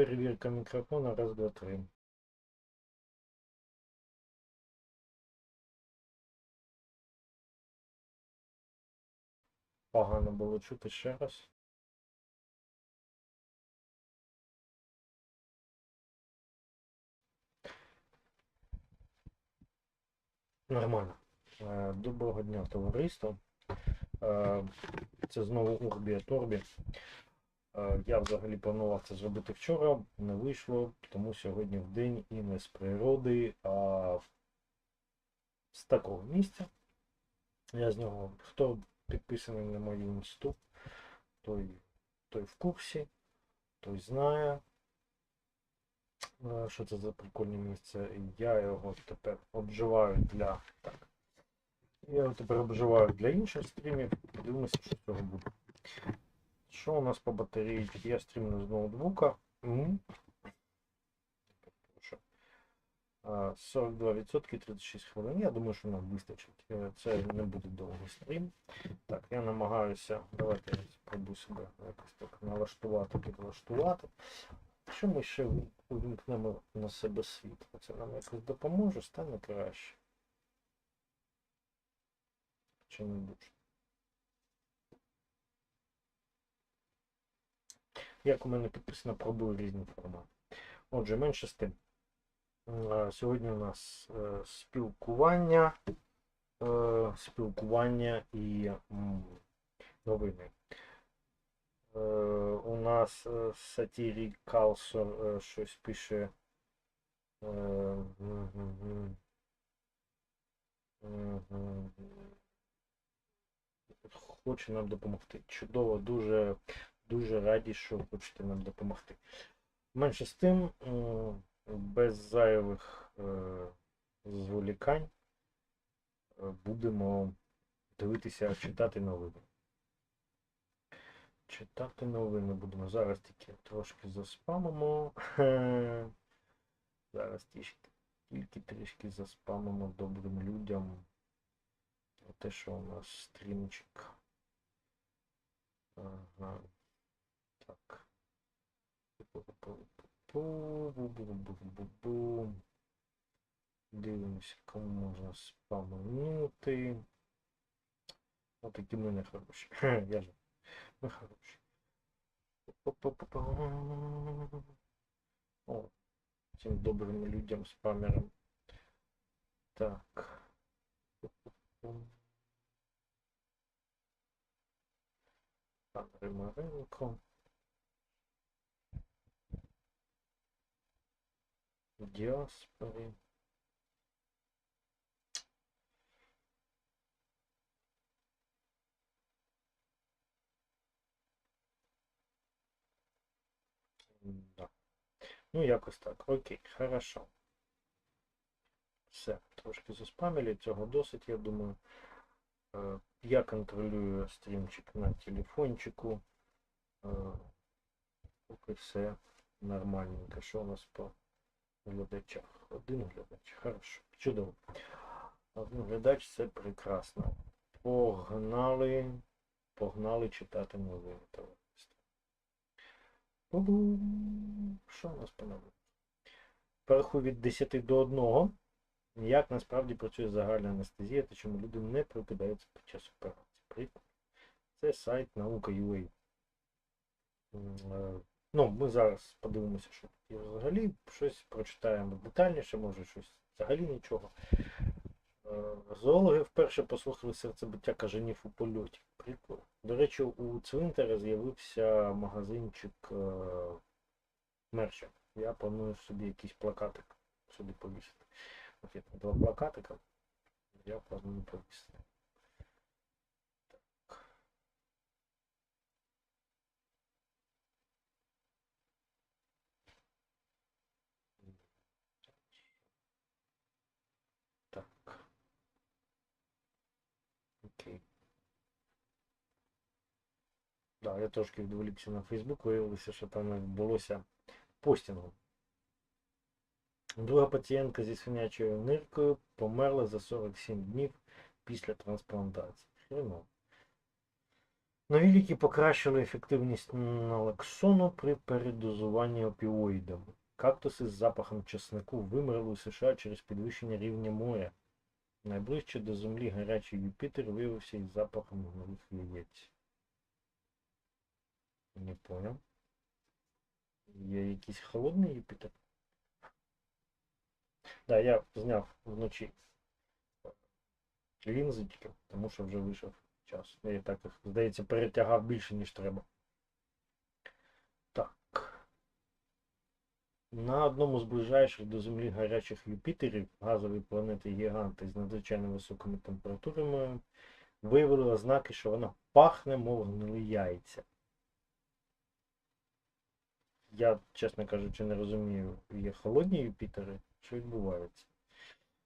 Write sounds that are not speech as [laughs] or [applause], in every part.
Перевірка мікрофона, раз, два, три. Погано було чути ще раз. Нормально. Е, Доброго дня, товариство. Е, Це знову Урбія Торбі. Е, Я взагалі планував це зробити вчора, не вийшло, тому сьогодні в день і не з природи, а з такого місця. Я з нього, хто підписаний на мою інсту, той, той в курсі, той знає, е, що це за прикольне місце. Я його тепер обживаю для. Так. Я його тепер обживаю для інших стрімів. Подивимося, що з цього буде. Що у нас по батареї? Я стрімлю з ноутбука. М. Що? А, 42% 36 хвилин. Я думаю, що нам вистачить. Е, Це не буде довгий стрім. Так, я намагаюся. Давайте я спробую себе якось так налаштувати, підлаштувати. Якщо ми ще увімкнемо на себе світло, це нам якось допоможе, стане краще. Чи не дуже? Як у мене підписано, пробую різні формати. Отже, менше з тим. Е, Сьогодні у нас е, спілкування, е, спілкування і новини. У нас Сатірій Калсор щось пише. Хоче нам допомогти. Чудово, дуже, дуже раді, що хочете нам допомогти. Менше з тим, без зайвих е, зволікань е, будемо дивитися, читати новини. Читати новини будемо. Зараз тільки трошки заспамимо. [laughs] Зараз тільки, тільки трішки заспамимо добрим людям. Те, що у нас стрімчик. Ага. Так. Бу-бу-бу-бу-бу-бу-бу. Дивимося, кому можна спаманути. Отакі ми не хороші. [laughs] Я ж. Ми хороші. Па-па-па-па. О, цим добрим людям спамерам. Так. Пан Римаренко. Діаспори. Да. Ну, якось так. Окей, хорошо. Все, трошки заспамили, цього досить, я думаю. Е, Я контролюю стрімчик на телефончику. Е, Поки все нормальненько. Що у нас по глядачах? Один глядач. Хорошо. Чудово. Один глядач це прекрасно. Погнали. Погнали читати новини товариство. Що у нас по новинам? Переху від 10 до 1. Як насправді працює загальна анестезія та чому люди не прокидаються під час операції. Це сайт наука.ua. Ну, ми зараз подивимося, що є взагалі. Щось прочитаємо детальніше, може щось взагалі нічого. Е, Зоологи вперше послухали серцебиття кажанів у польоті. Прикольно. До речі, у цвинтарі з'явився магазинчик е, мерча. Я планую собі якийсь плакатик сюди повісити. От є два плакатика. Я планую повісити. Так. Так. Окей. Да, я трошки відволікся на Фейсбук, виявилося, що там відбулося постінгу. Друга пацієнтка зі свинячою ниркою померла за 47 днів після трансплантації. Хрено. Нові ліки покращили ефективність налоксону при передозуванні опіоїдами. Кактуси з запахом чеснику вимерли у США через підвищення рівня моря. Найближче до землі гарячий Юпітер виявився із запахом гнилих яєць. Не понял. Є якийсь холодний Юпітер? Да, я зняв вночі лінзи тільки, тому що вже вийшов час. Я і так здається, перетягав більше, ніж треба. Так. На одному з ближайших до Землі гарячих Юпітерів, газові планети гіганти з надзвичайно високими температурами, виявили ознаки, що вона пахне, мов гнилі яйця. Я, чесно кажучи, не розумію, є холодні Юпітери, що відбувається.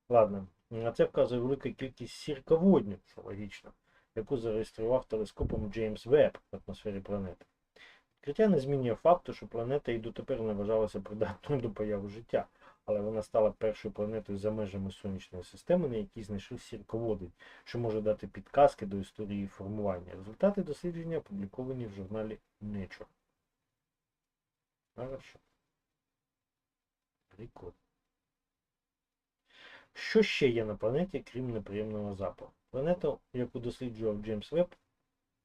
Ладно, на це вказує велика кількість сірководню, що логічно, яку зареєстрував телескопом Джеймс Веб в атмосфері планети. Відкриття не змінює факту, що планета і дотепер не вважалася придатною до появи життя, але вона стала першою планетою за межами сонячної системи, на якій знайшли сірководи, що може дати підказки до історії формування. Результати дослідження опубліковані в журналі Nature. Хорошо. Прикольно. Що ще є на планеті, крім неприємного запаху? Планета, яку досліджував Джеймс Веб,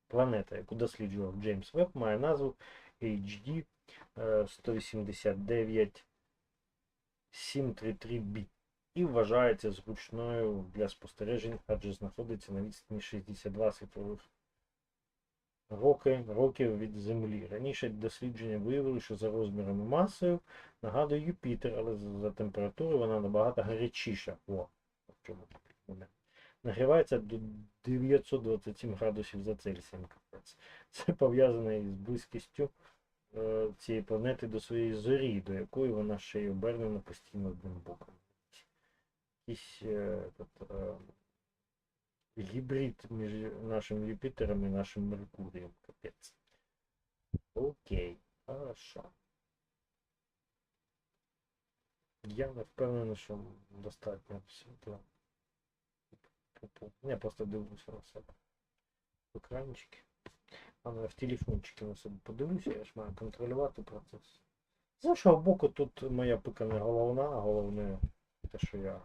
планета, яку досліджував Джеймс Веб, має назву HD е, 189 733b і вважається зручною для спостережень, адже знаходиться на відстані 62 світлових роки, років від Землі. Раніше дослідження виявили, що за розміром і масою нагадує Юпітер, але за, температурою вона набагато гарячіша. О. Нагрівається до 927 градусів за Цельсієм. Це пов'язане із близькістю е, цієї планети до своєї зорі, до якої вона ще й обернена постійно. Якийсь е, е, гібрид між нашим Юпітером і нашим Меркурієм. Капець. Окей, хорошо. Я не впевнений, що достатньо світла. Я просто дивлюся на себе. Екранчики. А ну, в телефончики на себе подивлюся, я ж маю контролювати процес. З іншого боку, тут моя пика не головна, а головне те, що я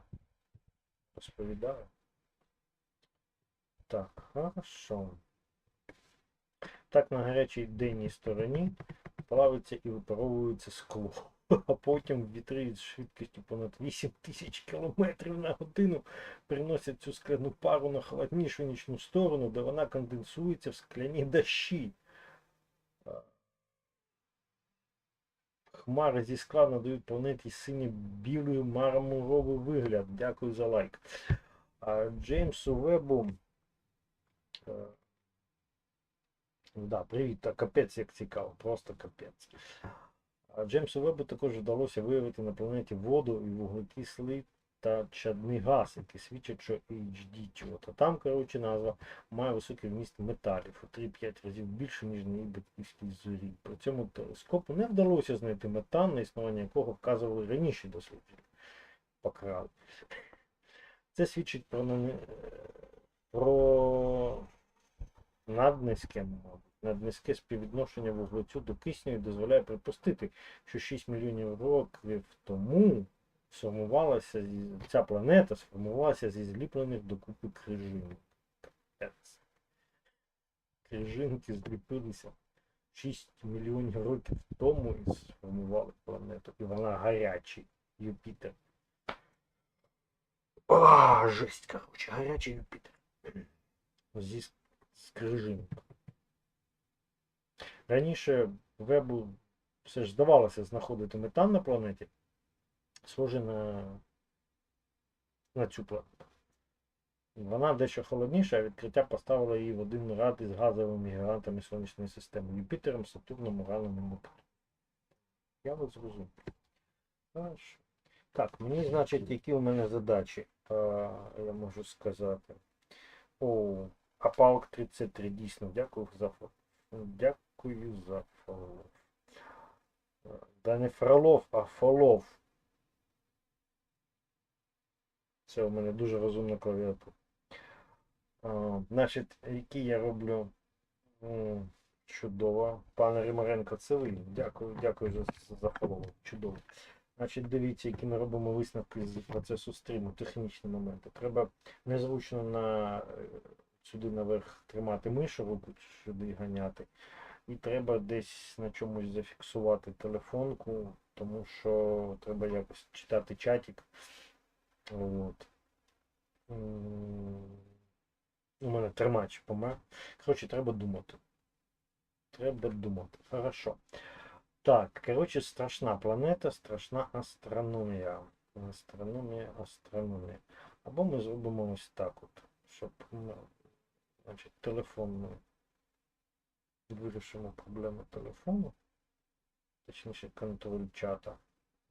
розповідаю. Так, хорошо. Так на гарячій денній стороні плавиться і випаровується скло. [laughs] А потім вітри з швидкістю понад 8 тисяч км на годину приносять цю скляну пару на холоднішу нічну сторону, де вона конденсується в скляні дощі. Хмари зі скла надають планеті синьо-білий мармуровий вигляд. Дякую за лайк. А Джеймсу Вебу. Е, Да, привіт, та капець як цікаво, просто капець. А Джеймсу Вебу також вдалося виявити на планеті воду і вуглекислий та чадний газ, які свідчать, що HD чого-то. Там, коротше, назва має високий вміст металів у 3-5 разів більше, ніж на її батьківській зорі. При цьому телескопу не вдалося знайти метан, на існування якого вказували раніше дослідження. Покрали. Це свідчить про, про наднизьке, мабуть, наднизьке співвідношення вуглецю до кисню і дозволяє припустити, що 6 мільйонів років тому сформувалася ця планета сформувалася зі зліплених докупи крижинок. Крижинки зліпилися 6 мільйонів років тому і сформували планету. І вона гарячий Юпітер. А, жесть, короче, гарячий Юпітер. Зі с- з крижинок. Раніше вебу все ж здавалося знаходити метан на планеті, схожий на, на цю планету. Вона дещо холодніша, а відкриття поставило її в один ряд із газовими гігантами Сонячної системи Юпітером, Сатурном, Ураном і Нептуном. Я вас зрозумів. Так, мені, значить, які у мене задачі, а, я можу сказати. О, Апалк 33, дійсно, дякую за фото. Дякую за фолов. Да не Фролов, а Фолов. Це у мене дуже розумна клавіатура. Значить, які я роблю Чудово. Пане Римаренко, це ви. Дякую, дякую за, за фоллоу. Чудово. Значить, дивіться, які ми робимо висновки з процесу стріму, технічні моменти. Треба незручно на, сюди наверх тримати мишу, руку сюди ганяти. І треба десь на чомусь зафіксувати телефонку, тому що треба якось читати чатик. От. У мене тримач помер. Коротше, треба думати. Треба думати. Хорошо. Так, коротше, страшна планета, страшна астрономія. Астрономія, астрономія. Або ми зробимо ось так от, щоб ну, значить, телефон ми вирішимо проблему телефону. Точніше, контроль чата.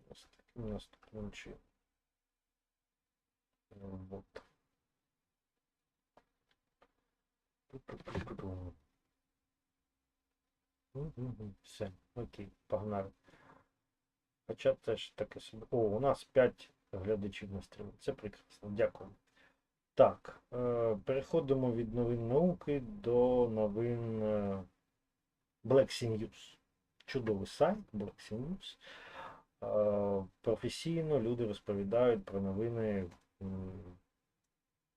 Ось таким наступним чином. Вот. Все, окей, погнали. Хоча теж таке собі. О, у нас 5 глядачів на стрімі. Це прекрасно. Дякую. Так, е, переходимо від новин науки до новин е, Black. Чудовий сайт Black. Е, професійно люди розповідають про новини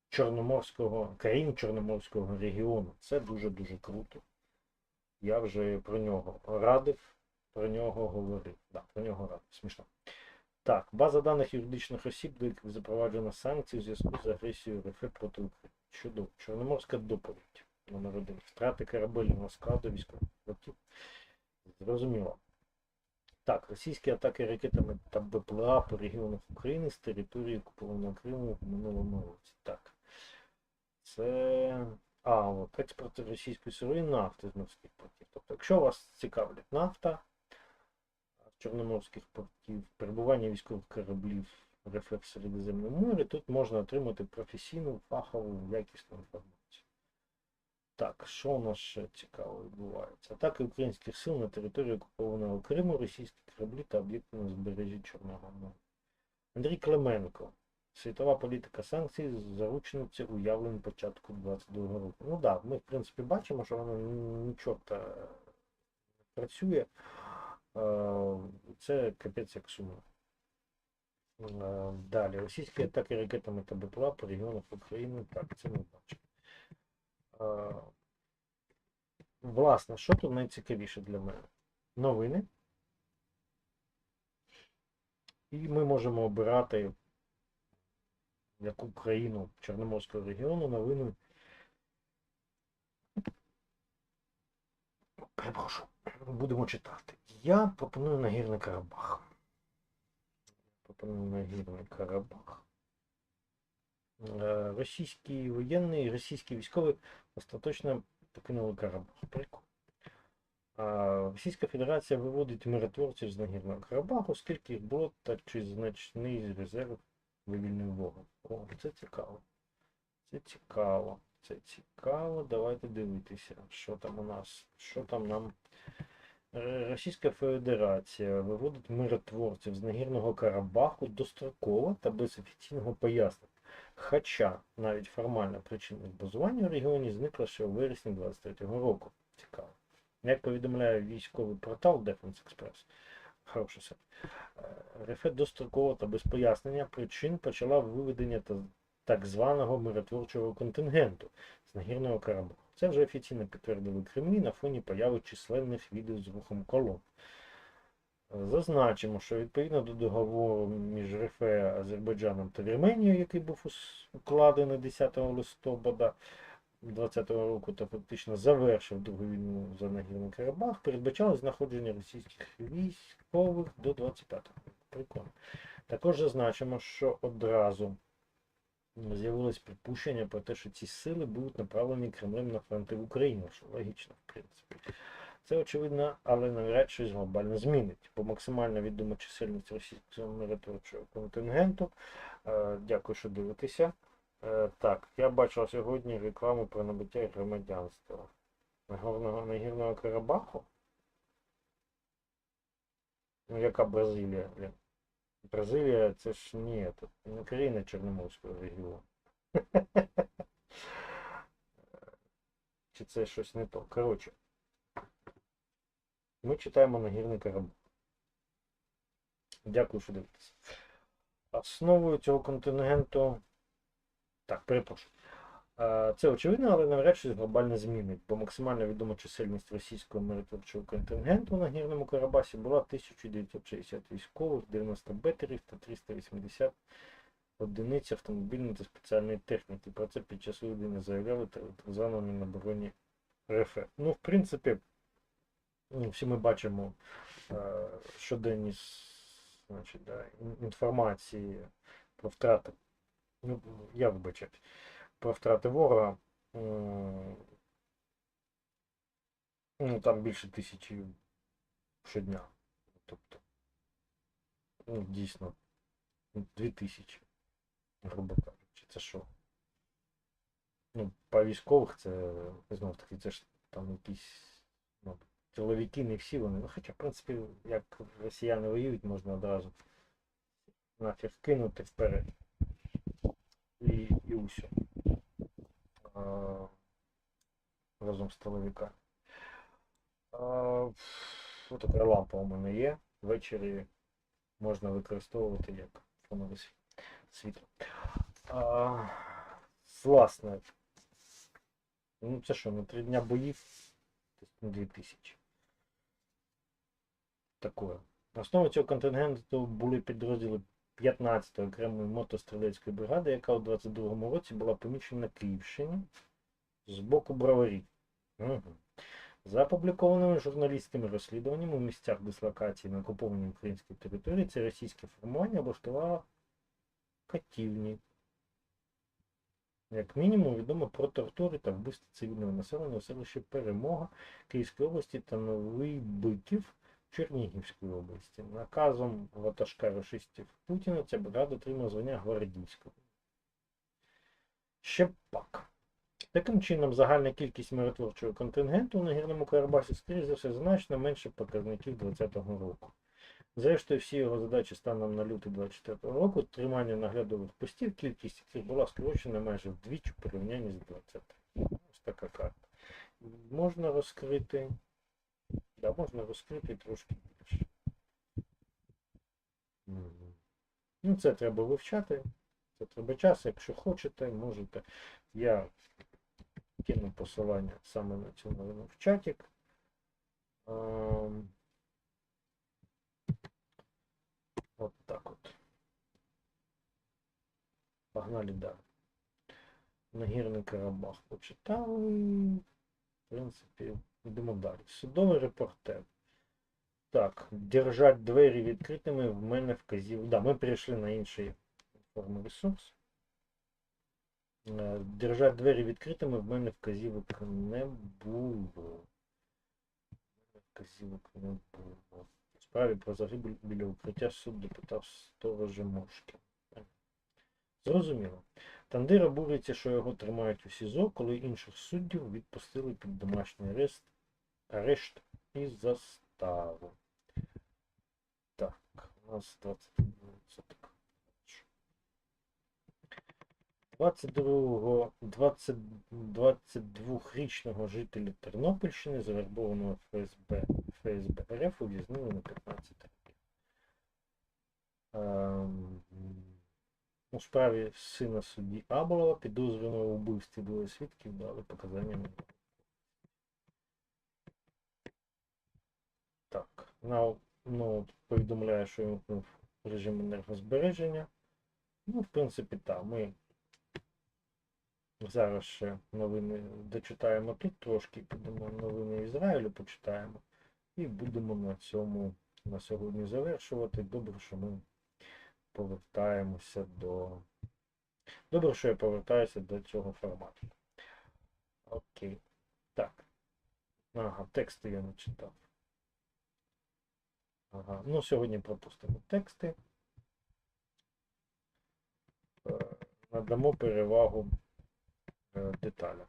Чорноморського, країн Чорноморського регіону. Це дуже-дуже круто. Я вже про нього радив, про нього говорив. Да, про нього радив. Смішно. Так, база даних юридичних осіб, до яких запроваджено санкції у зв'язку з агресією РФ проти України. Чудово. Чорноморська доповідь. Номер один. Втрати корабельного складу військових флотів. Зрозуміло. Так, російські атаки ракетами та БПЛА по регіонах України з території окупованого Криму в минулому році. Так. Це. А, от експорт російської сировини нафти з морських портів. Тобто, якщо вас цікавлять нафта чорноморських портів, перебування військових кораблів в Середземному морі, тут можна отримати професійну, фахову, якісну інформацію. Так, що у нас ще цікаво відбувається? Атаки українських сил на території окупованого Криму, російські кораблі та об'єкти на узбережжі Чорного моря. Андрій Клименко. Світова політика санкцій заручниця уявлень початку 22 року. Ну так, да, ми в принципі бачимо, що воно нічого не працює. Е, Це капець як сумно. Е, Далі. Російські атаки ракетами та БПЛА по регіонах України. Так, це ми бачимо. Е, Власне, що тут найцікавіше для мене? Новини. І ми можемо обирати яку країну Чорноморського регіону новини. Перепрошую, будемо читати. Я пропоную Нагірний Карабах. Пропоную Нагірний Карабах. Е, Російські воєнні і російські військові остаточно покинули Карабах. Прикольно. А Російська Федерація виводить миротворців з Нагірного Карабаху, скільки їх було, та чи значний резерв вивільнив ворог. О, це цікаво. Це цікаво. Це цікаво. Давайте дивитися, що там у нас. Що там нам. Е, Російська Федерація виводить миротворців з Нагірного Карабаху достроково та без офіційного пояснення. Хоча навіть формальна причина базування в регіоні зникла ще у вересні 23-го року. Цікаво. Як повідомляє військовий портал Defense Express, хороший сайт, е, РФ достроково та без пояснення причин почала виведення та так званого миротворчого контингенту з Нагірного Карабаху. Це вже офіційно підтвердили Кремлі на фоні появи численних відео з рухом колон. Зазначимо, що відповідно до договору між РФ, Азербайджаном та Вірменією, який був укладений 10 листопада 2020 року та фактично завершив Другу війну за Нагірний Карабах, передбачалось знаходження російських військових до 25-го року. Прикольно. Також зазначимо, що одразу з'явилось припущення про те, що ці сили будуть направлені Кремлем на фронти в Україні, що логічно, в принципі. Це очевидно, але навряд щось глобально змінить, бо максимальна відома чисельність російського миротворчого контингенту. Е, дякую, що дивитеся. Е, так, я бачив сьогодні рекламу про набуття громадянства Нагорного Нагірного Карабаху. Ну, яка Бразилія, блін? Бразилія це ж ні, це не країна Чорноморського регіону. [laughs] чи це щось не то. Коротше. Ми читаємо нагірний Карабах. Дякую, що дивитесь. Основою цього контингенту. Так, перепрошую. Це очевидно, але навряд чи глобально змінить, бо максимально відома чисельність російського миротворчого контингенту на Гірному Карабасі була 1960 військових, 90 бетерів та 380 одиниць автомобільної та спеціальної техніки. Про це під час людини заявляли званому Мінобороні РФ. Ну, в принципі, ну, всі ми бачимо е, щоденні значить, да, інформації про втрати. Ну, я вибачаюсь про втрати ворога. Ну, там більше тисячі щодня. Тобто, ну, дійсно, дві тисячі, грубо кажучи. Це що? Ну, по військових це знов таки, це ж там якісь ну, чоловіки, не всі вони. Ну, хоча, в принципі, як росіяни воюють, можна одразу нафіг кинути вперед. І, і усе. Разом з телевіками. Ось така лампа у мене є. Ввечері можна використовувати як фонове світло. А, власне, ну це що, на три дня боїв? Тобто на 2000. Такое. На основі цього контингенту були підрозділи 15-ї окремої мотострілецької бригади, яка у 22-му році була помічена на Київщині з боку броварів. Угу. За опублікованими журналістськими розслідуваннями у місцях дислокації на окупованій українській території це російське формування облаштувало катівні. Як мінімум відомо про тортури та вбивство цивільного населення у селищі Перемога Київської області та Новий Биків Чернігівської області. Наказом ватажка рашистів Путіна ця бригада отримала звання гвардійського. Ще пак. Таким чином, загальна кількість миротворчого контингенту на Гірному Карабасі, скоріш за все, значно менше показників 2020 року. Зрештою, всі його задачі станом на лютий 2024 року тримання наглядових постів, кількість яких була скорочена майже вдвічі в порівнянні з 20. Ось така карта. Можна розкрити. Да, можна розкрити трошки більше. Ну, це треба вивчати. Це треба час, якщо хочете, можете. Я кину посилання саме на цю новину в чатик. Ем, От так от. Погнали далі. Нагірний Карабах почитали. В принципі, йдемо далі. Судовий репортер. Так, держать двері відкритими в мене вказів. Да, ми перейшли на інший форми ресурс. Е, Держать двері відкритими в мене вказівок не було. Вказівок не було. У справі про загибель біля укриття суд допитав сторожа Мошки. Зрозуміло. Тандир обурюється, що його тримають у СІЗО, коли інших суддів відпустили під домашній арест, арешт і заставу. Так, у нас 21 відсоток. 22 20 22-річного жителя Тернопільщини, завербованого ФСБ, ФСБ РФ, ув'язнили на 15 років. Ем, У справі сина судді Аболова, підозрюваного вбивстві двоє свідків, дали показання на Так, на, ну, повідомляє, що вимкнув режим енергозбереження. Ну, в принципі, так, ми зараз ще новини дочитаємо тут трошки, підемо новини Ізраїлю, почитаємо. І будемо на цьому на сьогодні завершувати. Добре, що ми повертаємося до. Добре, що я повертаюся до цього формату. Окей. Так. Ага, тексти я не читав. Ну, сьогодні пропустимо тексти. Е, Надамо перевагу е, деталям.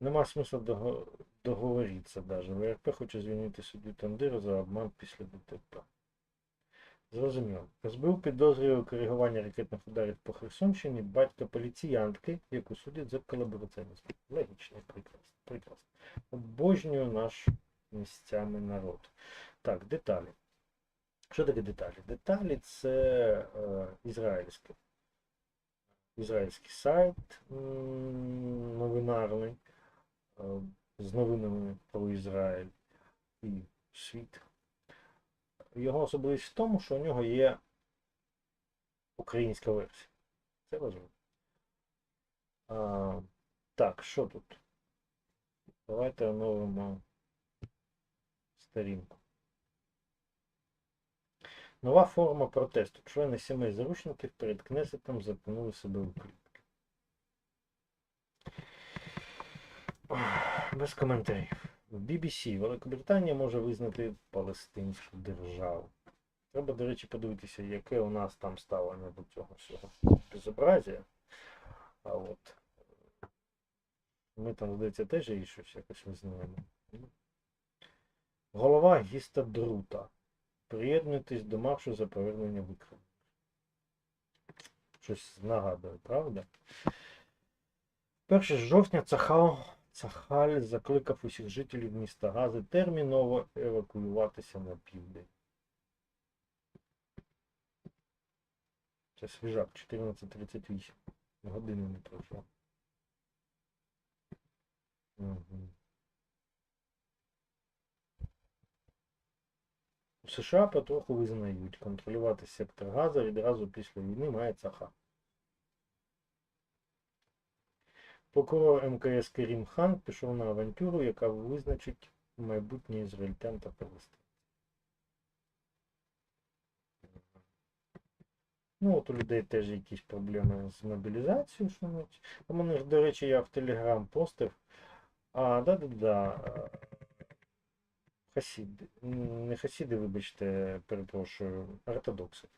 Нема смисла дого- договоритися даже. ВРП хоче звільнити суддю Тандира за обман після ДТП. Зрозуміло. СБУ підозрює у коригуванні ракетних ударів по Херсонщині батька поліціянтки, яку судять за колабораціонізм. Логічний. Прекрасно. Обожнюю наш місцями народ. Так, деталі. Що таке деталі? Деталі це е, ізраїльське. Ізраїльський сайт новинарний е, з новинами про Ізраїль і світ. Його особливість в тому, що у нього є українська версія. Це важливо. А, так, що тут? Давайте оновимо сторінку. Нова форма протесту. Члени сімей заручників перед Кнесетом запинули себе у клітки. Без коментарів. В BBC Великобританія може визнати Палестинську державу. Треба, до речі, подивитися, яке у нас там ставлення до цього всього безобразія. А от ми там, здається, теж її щось якось визнаємо. Голова Гіста Друта. Приєднуйтесь до маршу за повернення викрадених. Щось нагадує, правда? 1 жовтня Цахал, Цахаль закликав усіх жителів міста Гази терміново евакуюватися на південь. Це свіжак 14.38. Години не пройшло. Угу. США потроху визнають, контролювати сектор газу відразу після війни має Цаха. Прокурор МКС Керім Хан пішов на авантюру, яка визначить майбутнє ізраїльтян та палестин. Ну, от у людей теж якісь проблеми з мобілізацією, що. Там у них, до речі, я в Телеграм постив. А, да-да-да. Хасіди. Не хасіди, вибачте, перепрошую, ортодокси.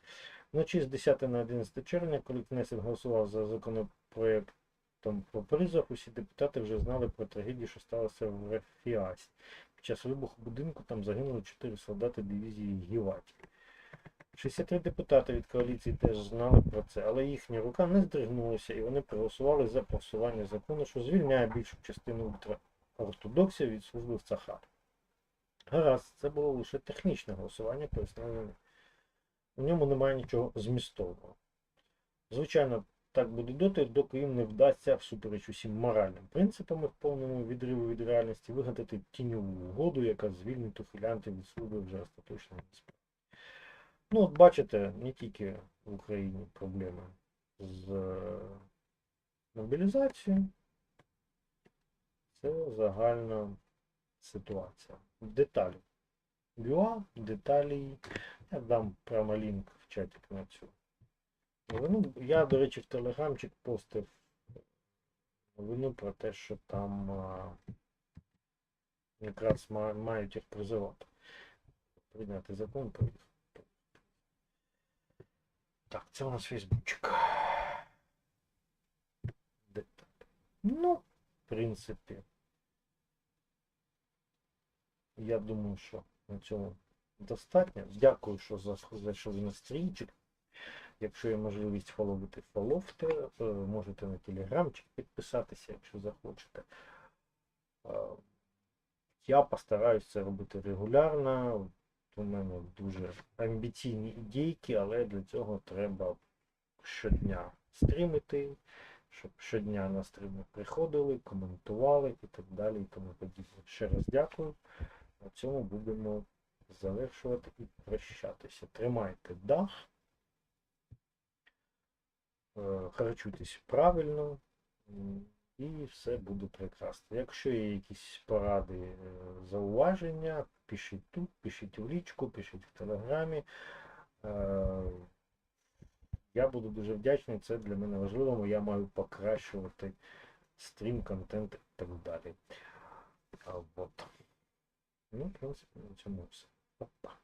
Вночі з 10 на 11 червня, коли Кнесет голосував за законопроєктом про призов, усі депутати вже знали про трагедію, що сталося в Рефіасі. Під час вибуху будинку там загинули 4 солдати дивізії Гіваті. 63 депутати від коаліції теж знали про це, але їхня рука не здригнулася і вони проголосували за просування закону, що звільняє більшу частину ультраортодоксів від служби в Цахар. Гаразд, це було лише технічне голосування, пояснили вони. У ньому немає нічого змістовного. Звичайно, так буде доти, доки їм не вдасться, всупереч усім моральним принципам і в повному відриву від реальності, вигадати тіньову угоду, яка звільнить ухилянтів від служби вже остаточно насправді. Ну, от бачите, не тільки в Україні проблеми з е, мобілізацією. Це загальна ситуація. Деталі. Віа, деталі. Я дам прямо лінк в чатик на цю. новину. Я, до речі, в телеграмчик постив новину про те, що там а, якраз мають їх призивати. Прийняти закон про їх. Так, це у нас Фейсбучик. Ну, в принципі. Я думаю, що на цьому достатньо. Дякую, що зас- зайшли на стрімчик. Якщо є можливість фоловити, фоловте. Е, Можете на телеграмчик підписатися, якщо захочете. Е, Я постараюсь це робити регулярно. У мене дуже амбіційні ідейки, але для цього треба щодня стрімити, щоб щодня на стріми приходили, коментували і так далі і тому подібне. Ще раз дякую. На цьому будемо завершувати і прощатися. Тримайте дах, е, харчуйтесь правильно і все буде прекрасно. Якщо є якісь поради, е, зауваження, пишіть тут, пишіть в лічку, пишіть в телеграмі. Е, Я буду дуже вдячний, це для мене важливо, я маю покращувати стрім, контент і так далі. А, От. Ну, в принципі, на цьому все. Па-па.